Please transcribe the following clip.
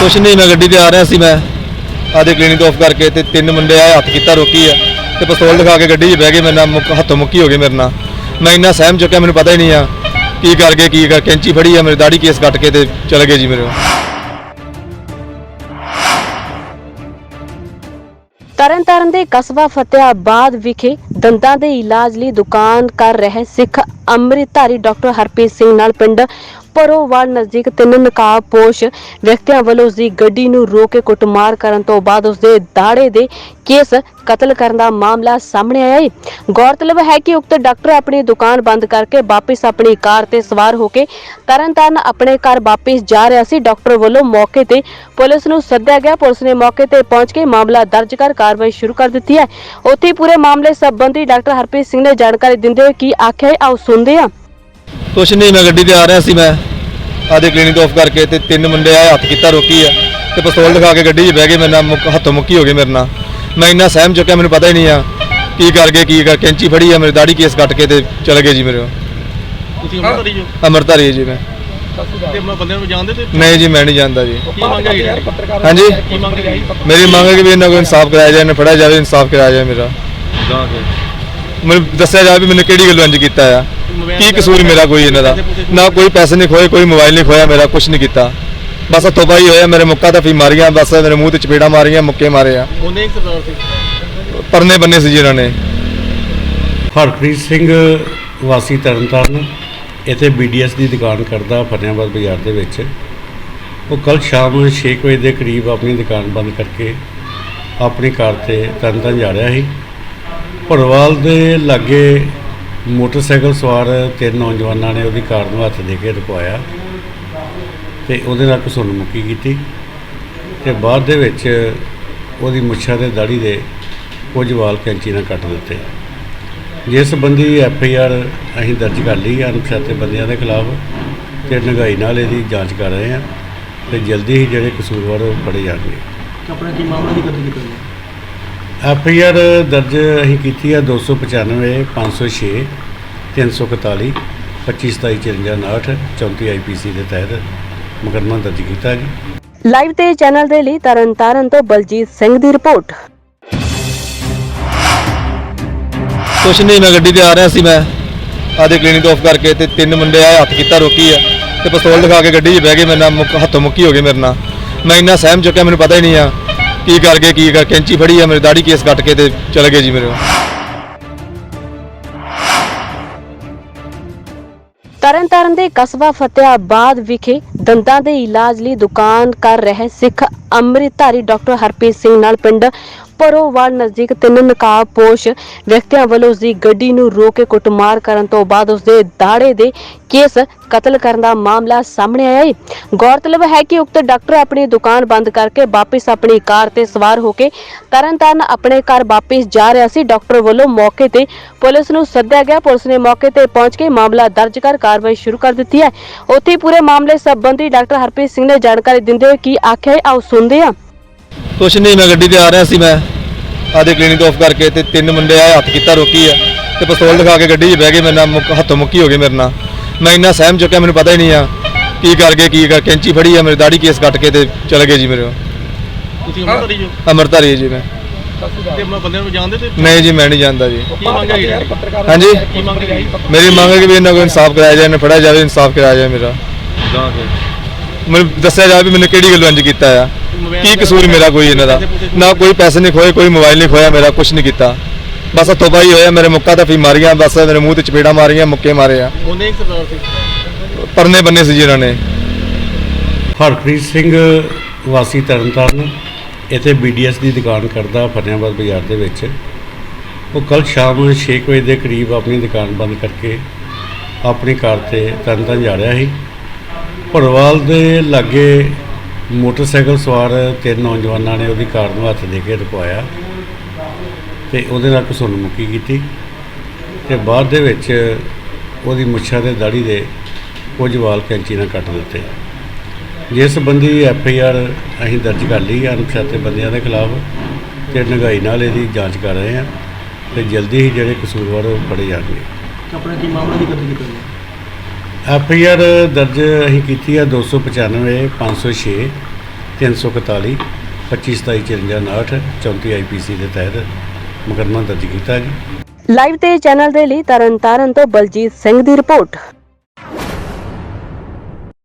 ਕੁਛ ਨਹੀਂ, ਮੈਂ ਗੱਡੀ ਤੇ ਆ ਰਿਹਾ ਸੀ ਮੈਂ। ਆਦੇ ਕਲੀਨਿਕ ਆਫ ਕਰਕੇ ਤੇ ਤਿੰਨ ਮੁੰਡੇ ਆਏ, ਹੱਥ ਕੀਤਾ, ਰੋਕੀ ਆ। ਤੇ ਪਿਸਤੌਲ ਦਿਖਾ ਕੇ ਗੱਡੀ 'ਚ ਬਹਿ ਗਏ, ਮੇਰੇ ਨਾਲ ਮੁੱਕ- ਹੱਥੋਂ ਮੁੱਕੀ ਹੋ ਗਏ ਮੇਰੇ ਨਾਲ। ਮੈਂ ਇੰਨਾ ਸਹਿਮ ਚੁੱਕਿਆ, ਮੈਨੂੰ ਪਤਾ ਹੀ ਨਹੀਂ ਆ ਕੀ ਕਰ ਗਏ, ਕੀ ਕਰ, ਕੈਂਚੀ ਫੜੀ ਆ, ਮੇਰੀ ਦਾੜੀ ਕੇਸ ਕੱਟ ਕੇ ਤੇ ਚਲੇ ਗਏ ਜੀ ਮੇਰੇ ਤਰਨਤਾਰਨ ਦੇ ਕਸਬਾ ਫਤਿਆਬਾਦ ਵਿਖੇ ਦੰਦਾਂ ਦੇ ਇਲਾਜ ਲਈ ਦੁਕਾਨ ਕਰ ਰਹੇ ਸਿੱਖ ਅੰਮ੍ਰਿਤਧਾਰੀ ਡਾਕਟਰ ਹਰਪ੍ਰੀਤ ਸਿੰਘ ਨਾਲ ਪਿੰਡ ਪਰੋਵਾਲ ਨਜ਼ਦੀਕ ਤਿੰਨ ਨਕਾਬਪੋਸ਼ ਵਿਅਕਤੀਆਂ ਵੱਲੋਂ ਉਸ ਦੀ ਗੱਡੀ ਨੂੰ ਰੋਕ ਕੇ ਕੁੱਟਮਾਰ ਕਰਨ ਤੋਂ ਬਾਅਦ ਉਸ ਦੇ ਦਾੜੇ ਦੇ ਕੇਸ ਕਤਲ ਕਰਨ ਦਾ ਮਾਮਲਾ ਸਾਹਮਣੇ ਆਇਆ ਹੈ। ਗੌਰਤਲਬ ਹੈ ਕਿ ਉਕਤ ਡਾਕਟਰ ਆਪਣੀ ਦੁਕਾਨ ਬੰਦ ਕਰਕੇ ਵਾਪਸ ਆਪਣੀ ਕਾਰ ਤੇ ਸਵਾਰ ਹੋ ਕੇ ਤਰਨਤਾਰਨ ਆਪਣੇ ਘਰ ਵਾਪਸ ਜਾ ਰਿਹਾ ਸੀ। ਡਾਕਟਰ ਵੱਲੋਂ ਮੌਕੇ ਤੇ ਪੁਲਿਸ ਨੂੰ ਸੱਦਿਆ ਗਿਆ। ਪੁਲਿਸ ਨੇ ਮੌਕੇ ਤੇ ਪਹੁੰਚ ਕੇ ਮਾਮਲਾ ਦਰਜ ਕਰ ਕਾਰਵਾਈ ਸ਼ੁਰੂ ਕਰ ਦਿੱਤੀ ਹੈ। ਉੱਥੇ ਪੂਰੇ ਮਾਮਲੇ ਸੰਬੰਧੀ ਡਾਕਟਰ ਹਰਪ੍ਰੀਤ ਸਿੰਘ ਨੇ ਜਾਣਕਾਰੀ ਦਿੰਦੇ ਹੋਏ ਕੀ ਆਖਿਆ ਹੈ। ਆਓ ਸੁਣਦੇ ਹਾਂ। ਕੁਛ ਨਹੀਂ, ਮੈਂ ਗੱਡੀ ਤੇ ਆ ਰਿਹਾ ਸੀ, ਮੈਂ। ਆਦੇ ਕਲੀਨਿਕ ਆਫ ਕਰਕੇ ਤੇ ਤਿੰਨ ਮੁੰਡੇ ਆਏ ਹੱਥ ਕੀਤਾ ਰੋਕੀ ਆ। ਤੇ ਪਿਸਤੌਲ ਦਿਖਾ ਕੇ ਗੱਡੀ 'ਚ ਬਹਿ ਗਏ ਮੇਰੇ ਨਾਲ ਹੱਥੋਂ ਮੁੱਕੀ ਹੋ ਗਏ ਮੇਰੇ ਨਾਲ। ਮੈਂ ਇੰਨਾ ਸਹਿਮ ਚੁੱਕਿਆ ਮੈਨੂੰ ਪਤਾ ਹੀ ਨਹੀਂ ਆ ਕੀ ਕਰ ਗਏ ਕੀ ਕਰ ਕੈਂਚੀ ਫੜੀ ਆ ਮੇਰੀ ਦਾੜੀ ਕੇਸ ਕੱਟ ਕੇ ਤੇ ਚਲੇ ਗਏ ਜੀ ਮੇਰੇ ਤੁਸੀਂ ਅੰਮ੍ਰਿਤਧਾਰੀ ਜੋ? ਅਮਰਤਾਰੀ ਜੀ ਮੈਂ। ਤੇ ਮੈਂ ਬੰਦਿਆਂ ਨੂੰ ਜਾਣਦੇ ਤੇ ਨਹੀਂ ਜੀ ਮੈਂ ਨਹੀਂ ਜਾਣਦਾ ਜੀ। ਕੀ ਮੰਗ ਹੈ ਹਾਂਜੀ? ਕੀ ਮੰਗ ਹੈਗੀ? ਮੇਰੀ ਮੰਗ ਹੈ ਕਿ ਵੀ ਇਹਨਾਂ ਕੋਲ ਇਨਸਾਫ ਕਰਾਇਆ ਜਾਏ ਇਹਨੂੰ ਫੜਿਆ ਜਾਵੇ ਇਨਸਾਫ ਕਰਾਇਆ ਜਾਏ ਮੇਰਾ। ਮੈਨੂੰ ਦੱਸਿਆ ਜਾਵੇ ਵੀ ਮੈਨੂੰ ਕਿਹੜੀ ਗੱਲੋਂ ਇੰਜ ਕੀਤਾ ਆ। ਕੀ ਕਸੂਰ ਮੇਰਾ ਕੋਈ ਇਹਨਾਂ ਦਾ? ਨਾ ਕੋਈ ਪੈਸੇ ਨਹੀਂ ਖੋਏ ਕੋਈ ਮੋਬਾਈਲ ਨਹੀਂ ਖੋਇਆ ਮੇਰਾ ਕੁਝ ਨਹੀਂ ਕੀਤਾ। ਬਸ ਹੱਥੋਂ ਪਾਈ ਹੋਇਆ ਮੇਰੇ ਮੁੱਕਾ ਤਾਂ ਫੀ ਮਾਰੀਆਂ ਬਸ ਮੇਰੇ ਮੂੰਹ ਤੇ ਚਪੇੜਾ ਮਾਰੀਆਂ ਮੁੱਕੇ ਮਾਰੇ ਆ। ਉਹਨੇ ਇੱਕ ਸਰਦਾਰ ਸੀ। ਪਰਨੇ ਬੰਨੇ ਸੀ ਜੀ ਇਹਨਾਂ ਨੇ। ਹਰਪ੍ਰੀਤ ਸਿੰਘ ਵਾਸੀ ਤਰਨਤਾਰਨ ਇੱਥੇ ਬੀਡੀਐਸ ਦੀ ਦੁਕਾਨ ਕਰਦਾ ਫਤਿਆਬਾਦ ਬਾਜ਼ਾਰ ਦੇ ਵਿੱਚ। ਉਹ ਕੱਲ ਸ਼ਾਮ 6 ਵਜੇ ਦੇ ਕਰੀਬ ਆਪਣੀ ਦੁਕਾਨ ਬੰਦ ਕਰਕੇ ਆਪਣੀ ਕਾਰ ਤੇ ਤਰਨਤਾਰਨ ਜਾ ਰਿਹਾ ਸੀ। ਭੜਵਾਲ ਦੇ ਲਾਗੇ ਮੋਟਰਸਾਈਕਲ ਸਵਾਰ ਤਿੰਨ ਨੌਜਵਾਨਾਂ ਨੇ ਉਹਦੀ ਕਾਰ ਨੂੰ ਹੱਥ ਦੇ ਕੇ ਰੁਕਵਾਇਆ ਤੇ ਉਹਦੇ ਨਾਲ ਘਸੁੰਨ ਮੁੱਕੀ ਕੀਤੀ ਤੇ ਬਾਅਦ ਦੇ ਵਿੱਚ ਉਹਦੀ ਮੁੱਛਾਂ ਤੇ ਦਾੜੀ ਦੇ ਕੁਝ ਵਾਲ ਕੈਂਚੀ ਨਾਲ ਕੱਟ ਦਿੱਤੇ। ਜਿਸ ਸੰਬੰਧੀ ਐਫ ਆਈ ਆਰ ਅਸੀਂ ਦਰਜ ਕਰ ਲਈ ਹੈ ਅਣਪਛਾਤੇ ਬੰਦਿਆਂ ਦੇ ਖਿਲਾਫ ਤੇ ਨਗਾਈ ਨਾਲ ਇਹਦੀ ਜਾਂਚ ਕਰ ਰਹੇ ਹਾਂ ਤੇ ਜਲਦੀ ਹੀ ਜਿਹੜੇ ਕਸੂਰਵਾਰ ਉਹ ਫੜੇ ਜਾਣਗੇ। ਆਪਣੇ ਕੀ ਮਾਮਲੇ ਦੀ ਕਤਲ ਕੀਤੀ ਐਫ ਆਈ ਆਰ ਦਰਜ ਅਸੀਂ ਕੀਤੀ ਹੈ 295 506 341 25 27 54 34 ਆਈਪੀਸੀ ਦੇ ਤਹਿਤ ਮੁਕੱਦਮਾ ਦਰਜ ਕੀਤਾ ਜੀ। ਲਾਈਵ ਤੇ ਚੈਨਲ ਦੇ ਲਈ ਤਰਨਤਾਰਨ ਤੋਂ ਬਲਜੀਤ ਸਿੰਘ ਦੀ ਰਿਪੋਰਟ। ਕੁਛ ਨਹੀਂ ਮੈਂ ਗੱਡੀ ਤੇ ਆ ਰਿਹਾ ਸੀ ਮੈਂ। ਆਦੇ ਕਲੀਨਿਕ ਆਫ ਕਰਕੇ ਤੇ ਤਿੰਨ ਮੁੰਡੇ ਆਏ ਹੱਥ ਕੀਤਾ ਰੋਕੀ ਆ। ਤੇ ਪਿਸਤੌਲ ਦਿਖਾ ਕੇ ਗੱਡੀ 'ਚ ਬਹਿ ਗਏ ਮੇਰੇ ਨਾਲ ਮੁੱਕ- ਹੱਥੋਂ ਮੁੱਕੀ ਹੋ ਗਏ ਮੇਰੇ ਨਾਲ। ਮੈਂ ਇੰਨਾ ਸਹਿਮ ਚੁੱਕਿਆ ਮੈਨੂੰ ਪਤਾ ਹੀ ਨਹੀਂ ਆ ਕੀ ਕਰ ਗਏ, ਕੀ ਕਰ ਕੈਂਚੀ ਫੜੀ ਆ ਮੇਰੇ, ਦਾੜੀ ਕੇਸ ਕੱਟ ਕੇ ਤੇ ਚਲੇ ਗਏ ਜੀ ਮੇਰੇ ਤਰਨਤਾਰਨ ਦੇ ਕਸਬਾ ਫਤਿਆਬਾਦ ਵਿਖੇ ਦੰਦਾਂ ਦੇ ਇਲਾਜ ਲਈ ਦੁਕਾਨ ਕਰ ਰਹੇ ਸਿੱਖ ਅੰਮ੍ਰਿਤਧਾਰੀ ਡਾਕਟਰ ਹਰਪ੍ਰੀਤ ਸਿੰਘ ਨਾਲ ਪਿੰਡ ਪਰੋਵਾਲ ਨਜ਼ਦੀਕ ਤਿੰਨ ਨਕਾਬਪੋਸ਼ ਵਿਅਕਤੀਆਂ ਵੱਲੋਂ ਉਸ ਦੀ ਗੱਡੀ ਨੂੰ ਰੋਕ ਕੇ ਕੁੱਟਮਾਰ ਕਰਨ ਤੋਂ ਬਾਅਦ ਉਸ ਦੇ ਦਾੜੇ ਦੇ ਕੇਸ ਕਤਲ ਕਰਨ ਦਾ ਮਾਮਲਾ ਸਾਹਮਣੇ ਆਇਆ ਹੈ। ਗੌਰਤਲਬ ਹੈ ਕਿ ਉਕਤ ਡਾਕਟਰ ਆਪਣੀ ਦੁਕਾਨ ਬੰਦ ਕਰਕੇ ਵਾਪਸ ਆਪਣੀ ਕਾਰ ਤੇ ਸਵਾਰ ਹੋ ਕੇ ਤਰਨਤਾਰਨ ਆਪਣੇ ਘਰ ਵਾਪਸ ਜਾ ਰਿਹਾ ਸੀ। ਡਾਕਟਰ ਵੱਲੋਂ ਮੌਕੇ ਤੇ ਪੁਲਿਸ ਨੂੰ ਸੱਦਿਆ ਗਿਆ। ਪੁਲਿਸ ਨੇ ਮੌਕੇ ਤੇ ਪਹੁੰਚ ਕੇ ਮਾਮਲਾ ਦਰਜ ਕਰ ਕਾਰਵਾਈ ਸ਼ੁਰੂ ਕਰ ਦਿੱਤੀ ਹੈ। ਉੱਥੇ ਪੂਰੇ ਮਾਮਲੇ ਸੰਬੰਧੀ ਡਾਕਟਰ ਹਰਪ੍ਰੀਤ ਸਿੰਘ ਨੇ ਜਾਣਕਾਰੀ ਦਿੰਦੇ ਹੋਏ ਕੀ ਆਖਿਆ ਆਓ ਸੁਣਦੇ ਹਾਂ ਕੁਛ ਨਹੀਂ ਮੈਂ ਗੱਡੀ ਤੇ ਆ ਰਿਹਾ ਸੀ ਮੈਂ। ਆਦੇ ਕਲੀਨਿਕ ਆਫ ਕਰਕੇ ਤੇ ਤਿੰਨ ਮੁੰਡੇ ਆਏ ਹੱਥ ਕੀਤਾ ਰੋਕੀ ਆ। ਤੇ ਪਿਸਤੌਲ ਦਿਖਾ ਕੇ ਗੱਡੀ 'ਚ ਬਹਿ ਗਏ ਮੇਰੇ ਨਾਲ ਮੁੱਕ- ਹੱਥੋਂ ਮੁੱਕੀ ਹੋ ਗਏ ਮੇਰੇ ਨਾਲ। ਮੈਂ ਇੰਨਾ ਸਹਿਮ ਚੁੱਕਿਆ ਮੈਨੂੰ ਪਤਾ ਹੀ ਨਹੀਂ ਆ ਕੀ ਕਰ ਗਏ ਕੀ ਕਰ ਕੈਂਚੀ ਫੜੀ ਆ ਮੇਰੀ ਦਾੜੀ ਕੇਸ ਕੱਟ ਕੇ ਤੇ ਚਲੇ ਗਏ ਜੀ ਮੇਰੇ ਤੁਸੀਂ ਅੰਮ੍ਰਿਤਧਾਰੀ ਜੋ? ਅਮਰਤਾਰੀ ਜੀ ਮੈਂ। ਤੇ ਮੈਂ ਬੰਦਿਆਂ ਨੂੰ ਜਾਣਦੇ ਤੇ? ਨਹੀਂ ਜੀ ਮੈਂ ਨਹੀਂ ਜਾਣਦਾ ਜੀ। ਕੀ ਮੰਗ ਹਾਂਜੀ? ਕੀ ਮੰਗ ਹੈਗੀ ਮੇਰੀ ਮੰਗ ਹੈ ਕਿ ਵੀ ਇਹਨਾਂ ਕੋਲ ਇਨਸਾਫ ਕਰਾਇਆ ਜਾਏ ਇਹਨੂੰ ਫੜਿਆ ਜਾਵੇ ਇਨਸਾਫ ਕਰਾਇਆ ਜਾਏ ਮੇਰਾ। ਮੈਨੂੰ ਦੱਸਿਆ ਜਾਵੇ ਵੀ ਮੈਨੂੰ ਕਿਹੜੀ ਗੱਲੋਂ ਇੰਜ ਕੀਤਾ ਆ। ਕੀ ਕਸੂਰ ਮੇਰਾ ਕੋਈ ਇਹਨਾਂ ਦਾ? ਨਾ ਕੋਈ ਪੈਸੇ ਨਹੀਂ ਖੋਏ ਕੋਈ ਮੋਬਾਈਲ ਨਹੀਂ ਖੋਇਆ ਮੇਰਾ ਕੁਝ ਨਹੀਂ ਕੀਤਾ। ਬਸ ਹੱਥੋਂ ਪਾਈ ਹੋਇਆ ਮੇਰੇ ਮੁੱਕਾ ਤਾਂ ਫੀ ਮਾਰੀਆਂ ਬਸ ਮੇਰੇ ਮੂੰਹ ਤੇ ਚਪੇੜਾ ਮਾਰੀਆਂ ਮੁੱਕੇ ਮਾਰੇ ਆ। ਉਹਨੇ ਇੱਕ ਸਰਦਾਰ ਸੀ। ਪਰਨੇ ਬੰਨੇ ਸੀ ਜੀ ਇਹਨਾਂ ਨੇ। ਹਰਪ੍ਰੀਤ ਸਿੰਘ ਵਾਸੀ ਤਰਨਤਾਰਨ ਇੱਥੇ ਬੀਡੀਐਸ ਦੀ ਦੁਕਾਨ ਕਰਦਾ ਫਤਿਆਬਾਦ ਬਾਜ਼ਾਰ ਦੇ ਵਿੱਚ। ਉਹ ਕੱਲ ਸ਼ਾਮ 6 ਵਜੇ ਦੇ ਕਰੀਬ ਆਪਣੀ ਦੁਕਾਨ ਬੰਦ ਕਰਕੇ ਆਪਣੀ ਕਾਰ ਤੇ ਤਰਨਤਾਰਨ ਜਾ ਰਿਹਾ ਸੀ। ਭੜਵਾਲ ਦੇ ਲਾਗੇ ਮੋਟਰਸਾਈਕਲ ਸਵਾਰ ਤਿੰਨ ਨੌਜਵਾਨਾਂ ਨੇ ਉਹਦੀ ਕਾਰ ਨੂੰ ਹੱਥ ਦੇ ਕੇ ਰੁਕਵਾਇਆ ਤੇ ਉਹਦੇ ਨਾਲ ਘਸੁੰਨ ਮੁੱਕੀ ਕੀਤੀ ਤੇ ਬਾਅਦ ਦੇ ਵਿੱਚ ਉਹਦੀ ਮੁੱਛਾਂ ਤੇ ਦਾੜੀ ਦੇ ਕੁਝ ਵਾਲ ਕੈਂਚੀ ਨਾਲ ਕੱਟ ਦਿੱਤੇ। ਜਿਸ ਸੰਬੰਧੀ ਐਫ ਆਈ ਆਰ ਅਸੀਂ ਦਰਜ ਕਰ ਲਈ ਹੈ ਅਣਪਛਾਤੇ ਬੰਦਿਆਂ ਦੇ ਖਿਲਾਫ ਤੇ ਨਗਾਈ ਨਾਲ ਇਹਦੀ ਜਾਂਚ ਕਰ ਰਹੇ ਹਾਂ ਤੇ ਜਲਦੀ ਹੀ ਜਿਹੜੇ ਕਸੂਰਵਾਰ ਉਹ ਫੜੇ ਜਾਣਗੇ। ਆਪਣੇ ਕੀ ਮਾਮਲੇ ਦੀ ਕਤਲ ਕੀਤੀ ਐਫ ਆਈ ਆਰ ਦਰਜ ਅਸੀਂ ਕੀਤੀ ਹੈ 295 506 341 25 27 54 34 ਆਈਪੀਸੀ ਦੇ ਤਹਿਤ ਮੁਕੱਦਮਾ ਦਰਜ ਕੀਤਾ ਜੀ। ਲਾਈਵ ਤੇ ਚੈਨਲ ਦੇ ਲਈ ਤਰਨਤਾਰਨ ਤੋਂ ਬਲਜੀਤ ਸਿੰਘ ਦੀ ਰਿਪੋਰਟ।